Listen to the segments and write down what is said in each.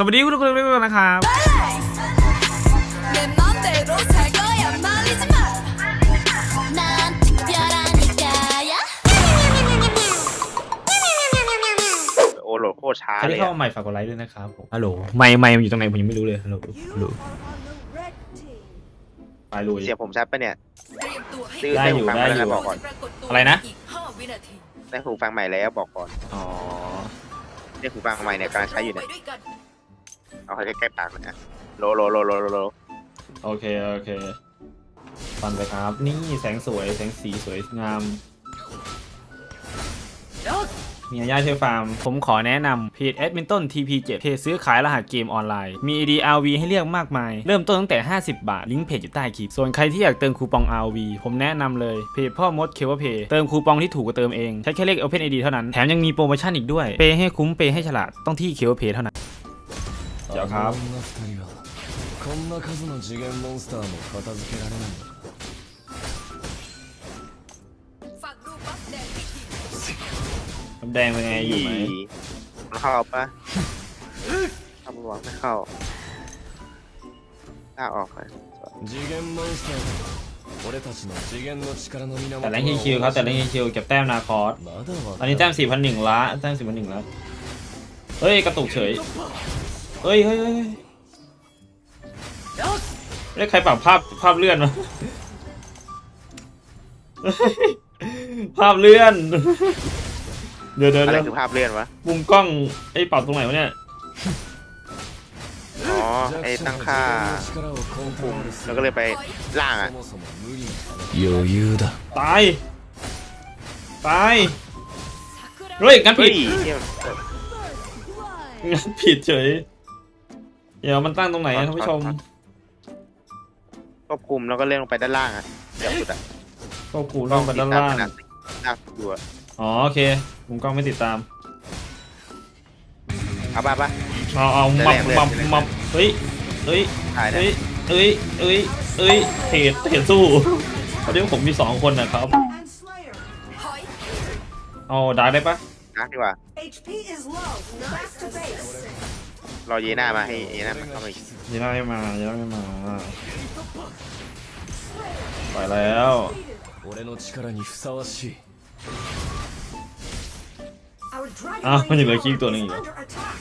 สวัสดีคุณทุกคนด้วยกันะครับโอโหโคตรช้าใครเลที่เข้าใหม่ฝากกดไลค์ด้วยนะครับผมฮัลโหลไม่ไม่อยู่ตรงไหนผมยังไม่รู้เลยฮัลโหลฮัลโหลไปลุย เสียผมชับปะเนี่ยได้อยู่ได้อยู่ล้บอกก่อน อะไรนะ ได้หูฟังใหม่แล้วบอกก่อนอ๋อ ได้หูฟังใหม่เนี่ยกำลังใช้อยู่เนี่ย เอาให้ใกล้ๆปากหน่อยนะโลโลโลโลโลโลโอเค โอเคฟันไปครับ นี่แสงสวยแสงสีสวยงามมีอาญาช่วยฟาร์ม ผมขอแนะนำเพจแอดมินต้น TP7 เพจซื้อขายรหัสเกมออนไลน์ มี AD RV ให้เลือกมากมาย เริ่มต้นตั้งแต่ 50 บาท ลิงก์เพจอยู่ใต้คลิป ส่วนใครที่อยากเติมคูปอง RV ผมแนะนำเลย เพจพ่อมดเคเวเพย์เติมคูปองที่ถูกกว่าเติมเอง ใช้แค่เลข Open ID เท่านั้น แถมยังมีโปรโมชั่นอีกด้วย เปย์ให้คุ้ม เปย์ให้ฉลาด ต้องที่เคเวเพย์เท่านั้น ขียวครัこんな数の次元モンスターも片付けられないน้ำแดงเป็นไงยู่ไเข้าปะทำหวังไม่เข้าหน้าออกไปแต่เล่นฮิคิวครับแต่เล่นฮิคิวเก็บแต้มนาคอสตอนนี้แต้มสี่พันหนึ่งละแต้มสี่พันหนึ่งละเฮ้ยกระตุกเฉย เฮ้ยเฮ้ยเฮ้ยแล้ใครปรับภาพภาพเลื่อนวะภาพเลื่อน เดี๋ยวเดี๋ยวอะไรคือภาพเลื่อนวะ มุมกล้องไอ้ปรับตรงไหนวะเนี่ย อ๋อ ไอ้ตั้งค่าปุ่มแล้วก็เลยไปล่างอะตาย ตาย เฮ้ยกันผิดผิดเฉย เดี๋ยวมันตั้งตรงไหนอะท่านผู้ชมควบคุมแล้วก็เลื่อนลงไปด้านล่างอะเดี๋ยวสุดอะก็กูลงไปด้านล่างขดลากอยู่อะอ๋อโอเคมุมกล้องไม่ติดตามเอาป่ะป่ะเอาเอาได้มับแรงเลยมับได้แรงมับเฮ้ยเฮ้ยถ่ายนะเอ้ยเอ้ยเอ้ยเอ้ยเทรดเทรดสู้ตอนนี้ผมมีสองคนนะครับ and Slayer. ถอยเอาดาร์กได้ปะนักดีกว่า HP is low. Back to base. รอเยน่ามาให้เยน่ามาเข้ามาอีก ยีน่าไม่มายีน่าไม่มาไปแล้ว 俺の力にふさわしい Our Dragon Ah, Lane ini lagi tower itu is nih. under attack.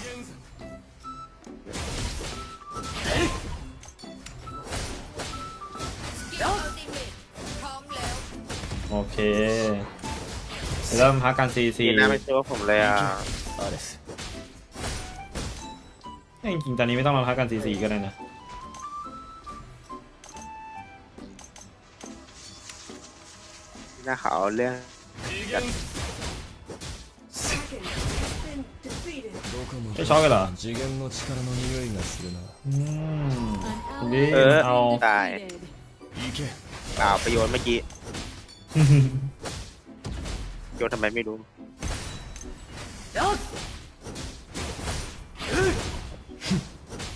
กินอัลติเมทพร้อมแล้ว โอเคเริ่มพักกันซีซี เยน่าไม่ช่วยผมเลยอ่ะ アレス จริงๆตอนี้ไม่ต้องมาล้ากันสีๆก็ได้นะน่าขาวเรื่องไม่ชอบกันเหรออืมนี่เออเอาตายเปล่าประโยชน์เมื่อกี้โยนทำไมไม่รู้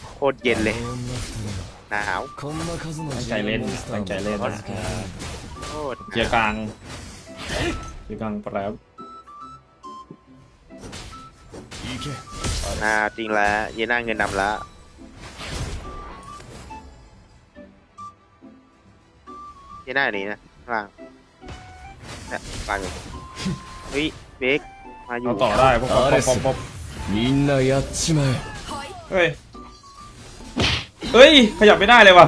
โคตรเย็นเลย あの女二人 หนาว はこんな数の ตั้ง 次 ใจเล่ 元 น モン นะ スター ตั้ も งใจเล่นนะ 片付けられない โคตร เกียร์กลางเกียร์กลางแป๊บ 行け อ่าจริงแล้วเยน่าเงินนำแล้วเยน่าหนีนะข้างล่างเนี่ยปางอยู่เฮ้ยเบกมาอยู่ เอาต่อได้ปุ๊บปุ๊บปุ๊บปุ๊บ みんなやっちまえ ถอย เฮ้ย เฮ้ย ขยับไม่ได้เลยว่ะ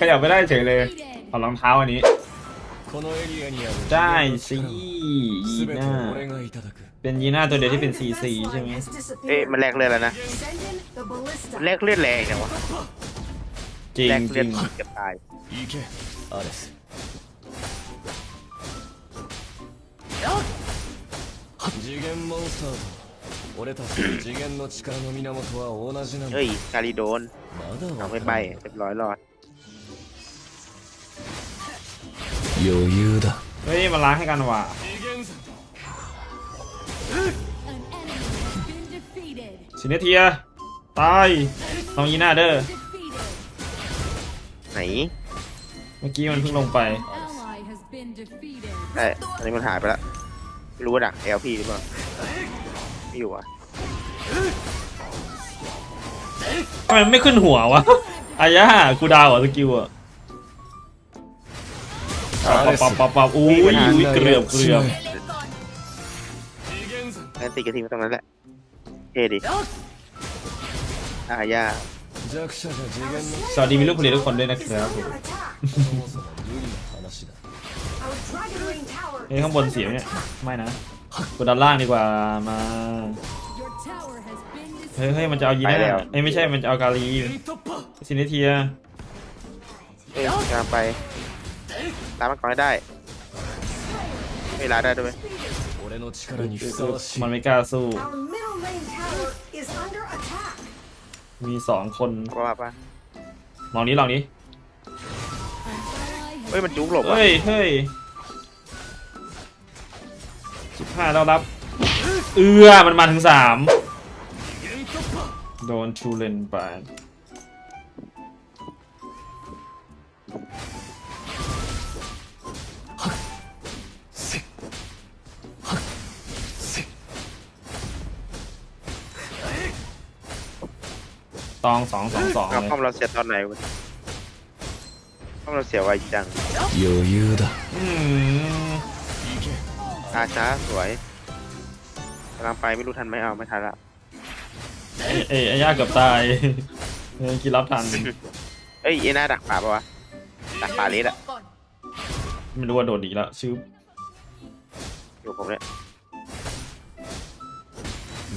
ขยับไม่ได้เฉยเลย ขอรองเท้าอันนี้ ได้สิยีน่า เป็นยีน่าตัวเดียวที่เป็นซีซีใช่ไหมเอ๊ะมันแลกเลือดแล้วนะแลกเลือดแรงจังวะจริงแลกจเลืริองดเกือบตาย 行けアレス次元モンスターと俺たちの次元の力の源は同じなんだ เฮ้ยกาลิโดน まだ เอา わ ไม่ か ไป らん เรียบร้อยรอด 余裕だ เฮ้ยมาล้างให้กันว่ะ ซินเนเทีย ตายน้องยีน่าเด้อ ไหน เมื่อกี้มันเพิ่งลงไป แต่อันนี้มันหายไปแล้วไม่รู้ว่าดักเอลพีหรือเปล่าไม่ อยู่อ่ะ ทำไมไม่ขึ้นหัววะอายากูดาวเหรอสกิลอะปับปับปับปับอุ้ยอุ้ยเกือบเกือบ งั้นตีกระทิงตรงนั้นแหละเท่ดิอ่าย่า 弱者が次元の สวัสดีมีลูกผลิตทุกคนด้วยนะครับ Under attack. そもそも無理な話だ Our Dragon Lane Tower เฮ้ยข้างบนเสียงเนี่ย ไม่นะ กดด้านล่างดีกว่ามา Your tower has been เฮ้ยเฮ้ยมันจะเอายีน่าเอ้ยไม่ใช่มันจะเอากาลีซินิเทีย เอ้ยกำลังไป ตามมันก่อนให้ได้ เวลาได้ด้วย 俺の力にふさわしい มันไม่กล้าสู้ Our middle lane tower is under attack. มีสองคน เพราะว่าปะ ลองนี้ลองนี้ เฮ้ย มันจุกหลบอ่ะ เฮ้ยเฮ้ยสิบ ห้าต้อนรับ เอื้อมันมาถึงสามโดนชูเลนไป ตองสองสองสอง เรา เลย ป้อมเราเสียตอนไหนวะป้อมเราเสียไวจัง 余裕だ อืม อาช้าสวยกำลังไปไม่รู้ทันไหมเอาไม่ทันละ เอ้ยเอ้ยไอ้ย่าเกือบตาย เออกินรับทัน เอ้ยเอน่าดักป่าปะวะ ดักป่าเลสอะ ไม่รู้ว่าโดดดีแล้วชื่อ อยู่ผมเนี่ย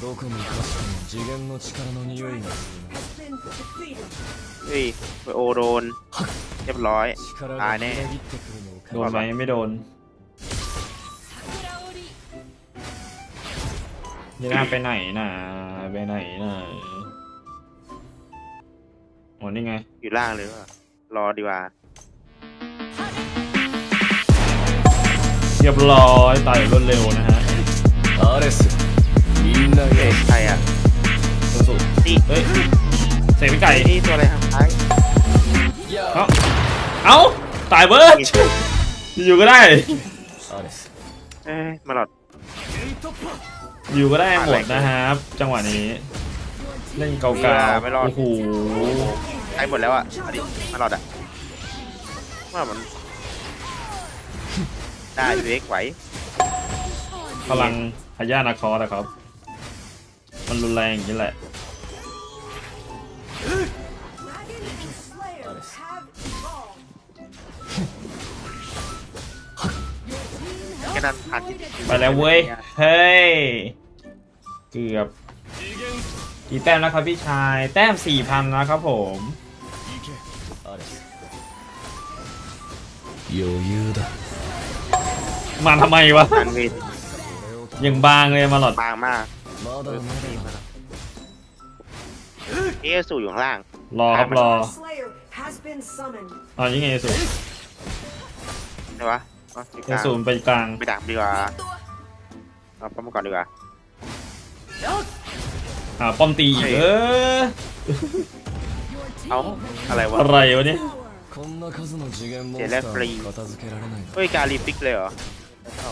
どこにかしても次元の力の匂いがす Has been defeated. เฮ้ยไปโอโดน เรียบร้อย るな力が あーねみなぎってくるのを โดนไหมไม่โดน ยีน่าไปไหนน่ะไปไหนน่ะโอ้นี่ไง อยู่ล่างเลยว่ะรอดีกว่า เรียบร้อยตายอย่างรวดเร็วนะฮะ アレスみんな เฮ้ が ยใครอ่ะ สุด นี่ ๆเฮ้ยเสกไปไก่ ไอ้นี่ตัวอะไรทางซ้าย เอ้าเอ้าตายเบิร์ดอยู่ก็ได้ アレス เอ้ยมาหลอด อยู่ก็ได้หมดนะครับ จังหวะนี้ เล่นเกาไม่รอดๆโอ้โหใช้หมดแล้วอะเอาดิมาหลอดอะว่ามัน ได้เวกไหวพลังพญานาคอนะครับ มันรุนแรงอย่างนี้แหละ Dragon and Slayer have evolved. แค่นั้นผ่านที่ไปแล้วเว้ย เฮ้ย เกือบ กี่แต้มแล้วครับพี่ชาย แต้มสี่พันแล้วครับผม 行けアレス余裕だ มาทำไมวะ ผ่านเวท ยังบางเลยมาหลอด บางมาก まだまだ เอสูอยู่ข้างล่าง รอครับรอ Slayer has been summoned. อ๋อยังไงสู ใช่ปะเอาที่ก เอ ลาง สูไปกลาง ไปดักดีกว่าเอาป้อมก่อนดีกว่า อ่าป้อมตีอีกเออ เอาอะไรวะ อะไรวะเนี่ย こんな数の次元モンジェスタラフリーーに片付けられないな เฮ้ยการีฟิกเลยเหรอเอา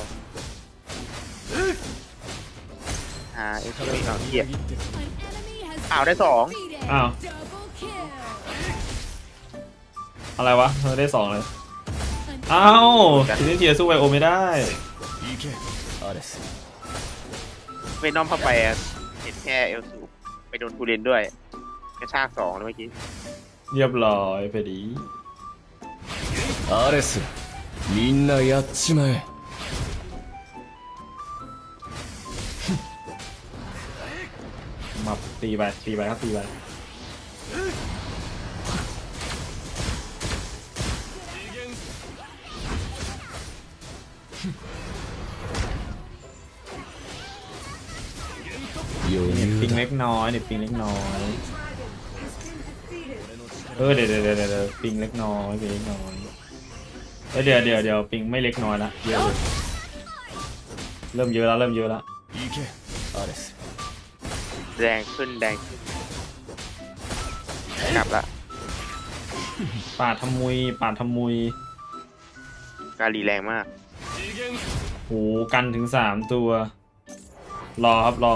อ่าเอสูไม่เอาเทียบ みなぎってくる อ้าวได้สอง อ้าว อะไรวะเธอได้สองเลย เอ้าทีนี้เทียสู้ไวโอไม่ได้ 行けアレス เวนอมเข้าไปอะเห็นแค่เอลสูไปโดนทูเรนด้วยกระชากสองเลยเมื่อกี้ เรียบร้อยไปดี アレスみんなやっちまえ มาตีไปตีไปครับตีไป เล็กน้อยเดี๋ยวปิงเล็กน้อยเออเดี๋ยวเดี๋ยวเดี๋ยวปิงเล็กน้อยปิงเล็กน้อยเดี๋ยวเดี๋ยวเดี๋ยวปิงไม่เล็กน้อยละเยอะเริ่มเยอะแล้วเริ่มเยอะแล้วแดงขึ้นแดงกลับละป่าทมุยป่าทมุยกาลีแรงมากโหกันถึงสามตัว รอครับรอ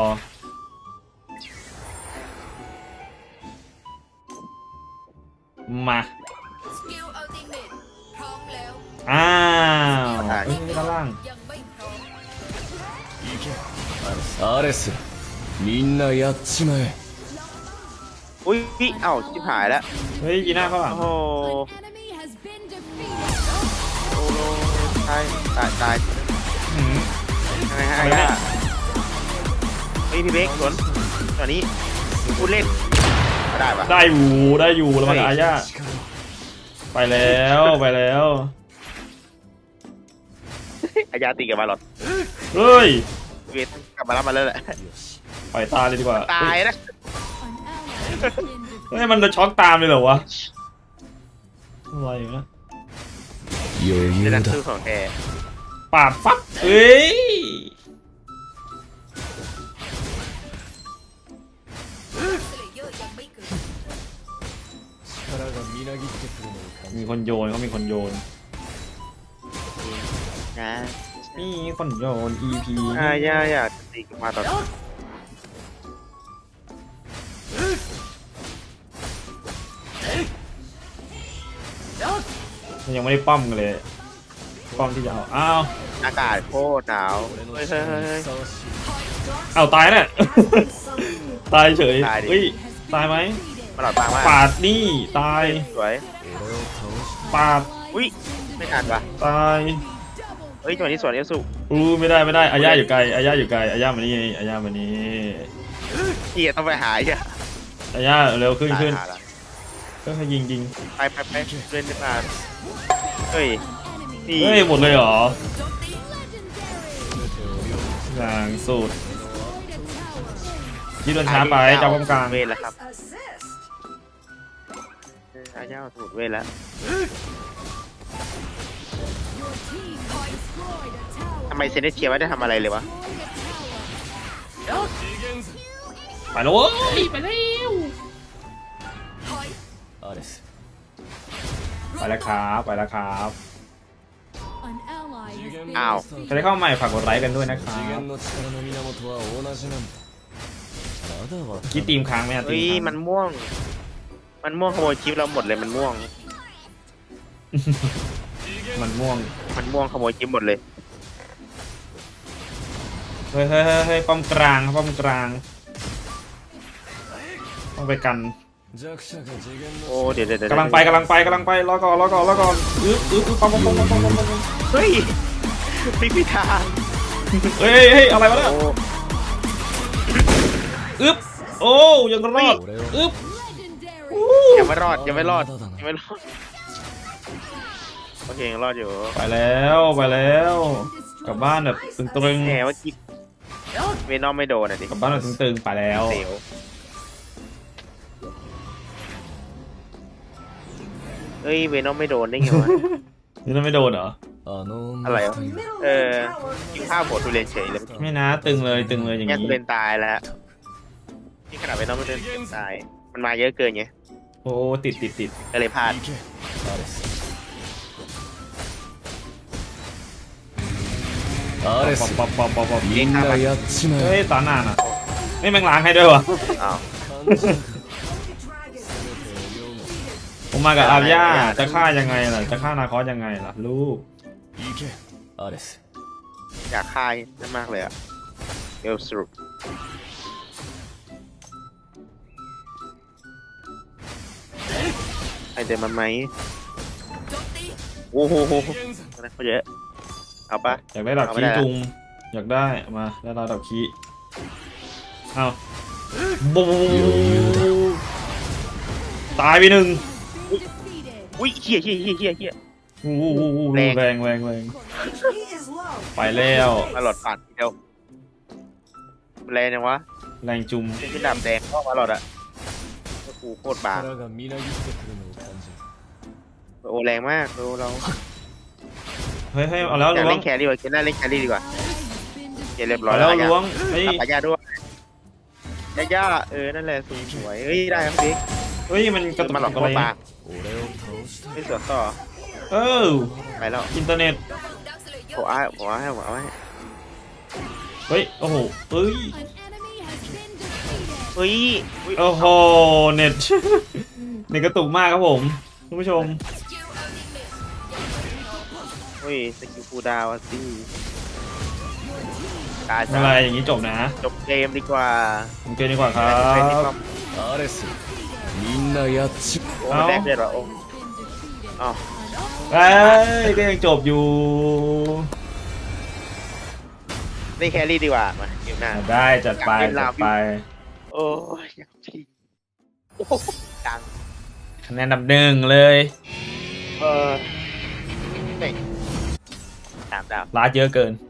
มาอ้าวนี่ด้านล่างอาเลสมินนายัดชิมาอุ้ยอ้าวชิบหายแล้วเฮ้ยยีน่าเขาหลังโอ้โหใช่ตายตายยังไงฮะไอ้ย่าเฮ้พี่เบ๊กสวนตอนนี้พูดเล่น ได้ปะได้อยู่ได้อยู่แล้วมันอาญาไปแล้วไปแล้วอาญาตีกับมาหลอดเฮ้ยเวทกลับมารับมาแล้วแหละปล่อยตาเลยดีกว่าตายนะเฮ้ยมันจะช็อกตามเลยเหรอวะอะไรวะเดินดันซื้อของแกปาดฟักเอ้ย มีคนโยนเขามีคนโยน นะนี่คนโยน EP อ่าย่าอยากตีกันมาตัดยังไม่ได้ป้อมกันเลย ป้อมที่จะเอา อ้าว อากาศโคตรหนาวเฮ้ยเฮ้ยเฮ้าตายเนี่ย ตายเฉย ตายดิยตายไหม มันหลอดมามากปาดนี่ตายสวย ปาดอุ้ยไม่ทันป่ะตายเฮ้ยจังหวะนี่สวนเอลสุอู้ไม่ได้ไม่ได้อาญาอยู่ไกลอาญาอยู่ไกลอาญามานี่อาญามานี่เกียร์ต้องไปหายอะอาญาเร็วขึ้นขึ้นก็ยิงยิงไปไปไปเล่นมาเฮ้ยเฮ้ยหมดเลยเหรออย่างสุดยีดโดนช้าไปเจ้ากองกลางเวทแล้วครับ Assist. เอออายาถูกเวทแล้วทำไมเซนเนเทียไม่ได้ทำอะไรเลยวะ ไปแล้วเว้ยไปแล้ว アレス ไปแล้วครับไปแล้วครับ An ally has been อ้าว ใครได้เข้ามาใหม่ฝากกดไลค์กันด้วยนะครั 次 บ 元の力の源は同じなんだまだわか คิด ん ตีมค้างไหมอะตี เฮ้ย มค้าง มันม่วง มันม่วงขโมยคลิปเราหมดเลยมันม่วง มันม่วง มันม่วงขโมยคลิปหมดเลย เฮ้ยเฮ้ยเฮ้ยเฮ้ป้อมกลางป้อมกลาง ต้องไปกันโอ้เดี๋ยวเดี๋ยวเดี๋ยวกำลังไปกำลังไปกำลังไปรอก่อนรอก่อนรอก่อนอึ๊บอึ๊บอึ๊บป้อมป้อมป้อมป้อมป้อมป้อมเฮ้ยไม่พิธางเฮ้ยเฮ้ยอะไรมาเนี่ยอ้อึ๊บโอ้ยังรอดอึ๊บ ยังไม่รอดยังไม่รอดยังไม่รอดโอเคยังรอดอยู่ไปแล้วไปแล้ว กลับบ้านแบบตึงแหมว่ากิ๊กเวนอมไม่โดนนะดิกลับบ้านแบบตึงตึงไปแล้วเสียวเฮ้ยเวนอมไม่โดนได้ไงวะ นี่เราไม่โดนเหรออะไรเออกินข้าวโดูทุเรียนเฉยเลยไม่นะตึงเลยตึงเลยอย่างนี้ เนี่ทุเรียนตายแล้วนี่ขนาดไปน้องไม่โดนตาย มันมาเยอะเกินไง โอ้ติดติดติดก็เลยพลาดเออปอบปอบปอบปอบปอบยิงเลยเฮ้ยตอนหน้าน่ะไม่แม่งล้างให้ด้วยวะผมมากับอาญาจะฆ่ายังไงล่ะจะฆ่านาคอสยังไงล่ะลูกอยากฆ่านั่นมากเลยอะเอลสรุป รเดินมาไหมโจมตีโอ้โหตอนนั้นเขาเยอะเอาปะอยากได้ดับเอาไม่คีได้จุง อยากได้มาได้เราดับคีเอาบูตายไปหนึ่ง defeated. อุ้ยเฮียเฮียเฮียเฮียเฮียอู้หูหูหูแรงแรงแรงแรง He is low. ไปแล้วมาหลอดปัดทีเดียวมันแรงยังวะแรงจุมเป็นขึ้นดาบแดงเข้ามาหลอดอะ โอ้โหโคตรบาง 力がみなぎってくるのを感じる โอ้แรงมากโอ้เรา เฮ้ยเฮ้ยเอาแล้ว อยาก ล้ว เล่ ง นแครี่ดีกว่าเกนน่าเล่นแครี่ดีกว่า Ally has been เกนเรียบร้อ เอา ย แล้ แล้ว ว ล้วงเฮ้ย ตัดปากยาด้วยยาย่าเออนั่นแหละสวยสวยเฮ้ยได้ครับพี่ เฮ้ยมันกระตุก มาหลอก อะไร โคตรบาง 俺を倒した ไม่สวนต่อ เออ ไปแล้ว อินเทอร์เน็ต ดักสเลเยอ ผม ร์ เอาให้ผมเอาให้ผมเอาให้ เฮ้ยโอ้โหเฮ้ย An enemy has been defeated. เฮ้ยอุ๊ย โอ้โหเน็ต ในกระตุกมากครับผมคุณผู้ชม เฮ้ยสกิลฟูลดาวน์อะสิกา ไม่ จะ เป็นไรอย่างนี้จบนะ จบเกมดีกว่า ผมเจอดีกว่าครั เป็นที่ บ ความ アレスみんなやっち โอ้มันแดกเลยเหรอโอ้อ๋อ เอ้ยก็ยังจบอยู่ นี่แครี่ดีกว่ามาเกมหน้า ได้จัดไป อยากเล่น จั ลา ด ว ไป โ อ้ยอยากจริงโอ้โหดังคะแนนอันดับหนึ่งเลย เออเตะสามดาว ลาดเยอะเกิน